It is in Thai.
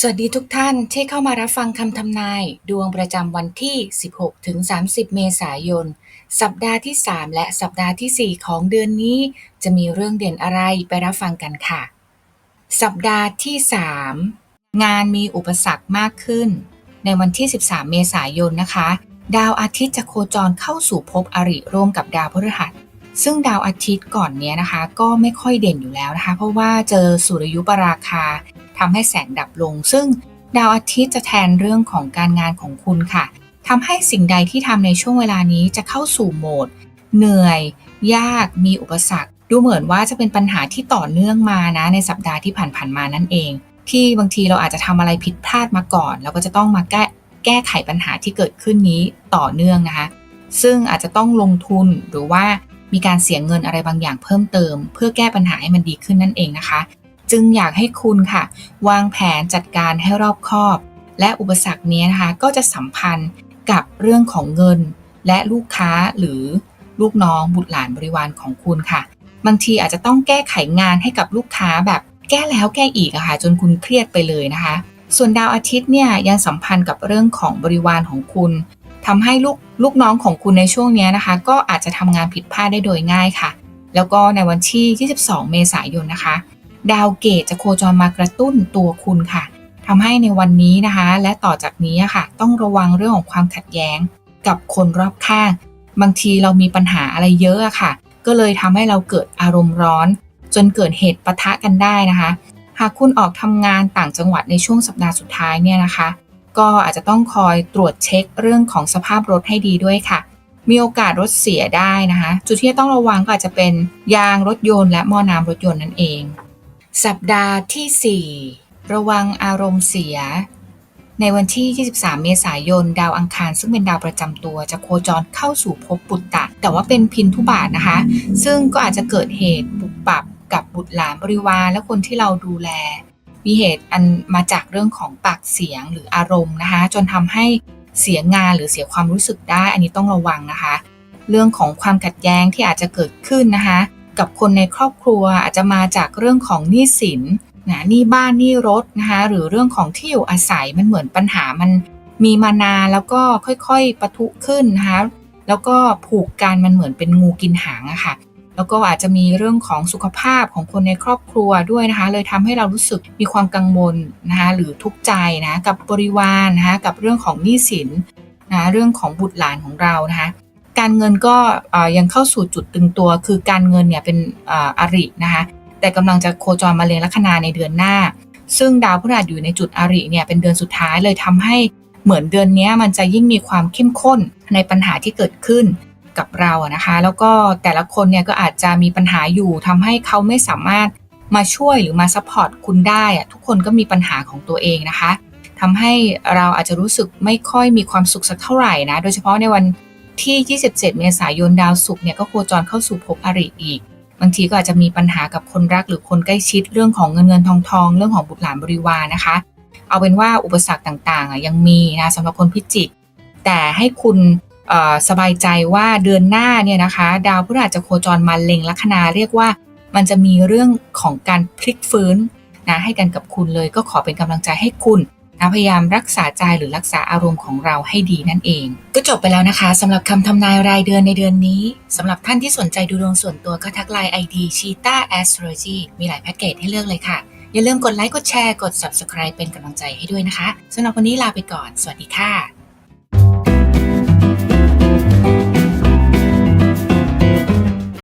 สวัสดีทุกท่านที่เข้ามารับฟังคำทำนาย ดวงประจำวันที่ 16 ถึง 30 เมษายน สัปดาห์ที่ 3 และสัปดาห์ที่ 4 ของเดือนนี้ จะมีเรื่องเด่นอะไรไปรับฟังกันค่ะ สัปดาห์ที่ 3 งานมีอุปสรรคมากขึ้น ในวันที่ 13 เมษายนนะคะ ดาวอาทิตย์จะโคจรเข้าสู่ภพอริร่วมกับดาวพฤหัส ซึ่งดาวอาทิตย์ก่อนเนี้ยนะคะ ก็ไม่ค่อยเด่นอยู่แล้วนะคะ เพราะว่าเจอสุริยุปราคาทำให้แสงดับลง ซึ่งดาวอาทิตย์จะแทนเรื่องของการงานของคุณค่ะทำให้สิ่งใดที่ทำในช่วงเวลานี้จะเข้าสู่โหมด เหนื่อย ยากมีอุปสรรค ดูเหมือนว่าจะเป็นปัญหาที่ต่อเนื่องมานะ ในสัปดาห์ที่ผ่านๆมานั่นเอง ที่บางทีเราอาจจะทำอะไรผิดพลาดมาก่อนแล้วก็จะต้องมาแก้แก้ไขปัญหาที่เกิดขึ้นนี้ต่อเนื่องนะคะ ซึ่งอาจจะต้องลงทุนหรือว่า มีการเสียเงินอะไรบางอย่างเพิ่มเติม เพื่อแก้ปัญหาให้มันดีขึ้นนั่นเองนะคะ จึงอยากให้คุณค่ะ วางแผนจัดการให้รอบคอบ และอุปสรรคนี้นะคะ ก็จะสัมพันธ์กับเรื่องของเงิน และลูกค้าหรือลูกน้องบุตรหลานบริวารของคุณค่ะ บางทีอาจจะต้องแก้ไขงานให้กับลูกค้าแบบแก้แล้วแก้อีกอะค่ะจนคุณเครียดไปเลยนะคะ ส่วนดาวอาทิตย์เนี่ยยังสัมพันธ์กับเรื่องของบริวารของคุณ ทำให้ลูกลูกน้องของคุณในช่วงนี้นะคะ ก็อาจจะทำงานผิดพลาดได้โดยง่ายค่ะ แล้วก็ในวันที่ 22 เมษายนนะคะ ดาวเกตจะโคจรมากระตุ้นตัวคุณค่ะทำให้ในวันนี้นะคะ และต่อจากนี้ค่ะ ต้องระวังเรื่องของความขัดแย้งกับคนรอบข้าง บางทีเรามีปัญหาอะไรเยอะอะค่ะ ก็เลยทำให้เราเกิดอารมณ์ร้อน จนเกิดเหตุปะทะกันได้นะคะ หากคุณออกทำงานต่างจังหวัดในช่วงสัปดาห์สุดท้ายเนี่ยนะคะ ก็อาจจะต้องคอยตรวจเช็คเรื่องของสภาพรถให้ดีด้วยค่ะ มีโอกาสรถเสียได้นะคะ จุดที่ต้องระวังก็อาจจะเป็นยางรถยนต์และหม้อน้ำรถยนต์นั่นเอง สัปดาห์ที่ 4 ระวังอารมณ์เสีย ในวันที่ 23 เมษายน ดาวอังคาร ซึ่งเป็นดาวประจำตัวจะโคจรเข้าสู่ภพปุตตะ แต่ว่าเป็นพินทุบาทนะคะ ซึ่งก็อาจจะเกิดเหตุปุบปับกับบุตรหลานบริวารและคนที่เราดูแล มีเหตุอันมาจากเรื่องของปากเสียงหรืออารมณ์นะคะ จนทำให้เสียงานหรือเสียความรู้สึกได้ อันนี้ต้องระวังนะคะ เรื่องของความขัดแย้งที่อาจจะเกิดขึ้นนะคะ กับคนในครอบครัวอาจจะมาจากเรื่องของหนี้สินนะหนี้บ้านหนี้รถนะคะหรือเรื่องของที่อยู่อาศัยมันเหมือนปัญหามันมีมานานแล้วก็ค่อยๆปะทุขึ้นนะคะแล้วก็ผูกกันมันเหมือนเป็นงูกินหางอะค่ะ แล้วก็อาจจะมีเรื่องของสุขภาพของคนในครอบครัวด้วยนะคะ เลยทำให้เรารู้สึกมีความกังวลนะคะหรือทุกข์ใจนะกับบริวารนะคะกับเรื่องของหนี้สินนะเรื่องของบุตรหลานของเรานะคะการเงินก็ยังเข้าสู่จุดตึงตัว คือการเงินเนี่ยเป็นอรินะคะแต่กำลังจะโคจรมาเรียนลัคนาในเดือนหน้า ซึ่งดาวพฤหัสอยู่ในจุดอริเนี่ยเป็นเดือนสุดท้ายเลยทำให้เหมือนเดือนนี้มันจะยิ่งมีความเข้มข้นในปัญหาที่เกิดขึ้น กับเราอะนะคะ แล้วก็แต่ละคนเนี่ยก็อาจจะมีปัญหาอยู่ทำให้เขาไม่สามารถมาช่วยหรือมาซัพพอร์ตคุณได้อะทุกคนก็มีปัญหาของตัวเองนะคะทำให้เราอาจจะรู้สึกไม่ค่อยมีความสุขสักเท่าไหร่นะ โดยเฉพาะในวันที่ 27 เมษายนดาวศุกร์เนี่ยก็โคจรเข้าสู่ภพอริอีก บางทีก็อาจจะมีปัญหากับคนรักหรือคนใกล้ชิดเรื่องของเงินเงินทองทองเรื่องของบุตรหลานบริวารนะคะ เอาเป็นว่าอุปสรรคต่างๆอะยังมีนะสำหรับคนพิจิก แต่ให้คุณ สบายใจว่าเดือนหน้าเนี่ยนะคะ ดาวพฤหัสจะโคจรมาเล็งลัคนาเรียกว่ามันจะมีเรื่องของการพลิกฟื้นนะให้กันกับคุณเลยก็ขอเป็นกำลังใจให้คุณนะพยายามรักษาใจหรือรักษาอารมณ์ของเราให้ดีนั่นเอง ก็จบไปแล้วนะคะสำหรับคำทำนายรายเดือนในเดือนนี้สำหรับท่านที่สนใจดูดวงส่วนตัวก็ทักไลน์ ID Cheetah Astrology มีหลายแพ็กเกจให้เลือกเลยค่ะ อย่าลืมกดไลค์กดแชร์กด Subscribe เป็นกำลังใจให้ด้วยนะคะสำหรับวันนี้ลาไปก่อน สวัสดีค่ะ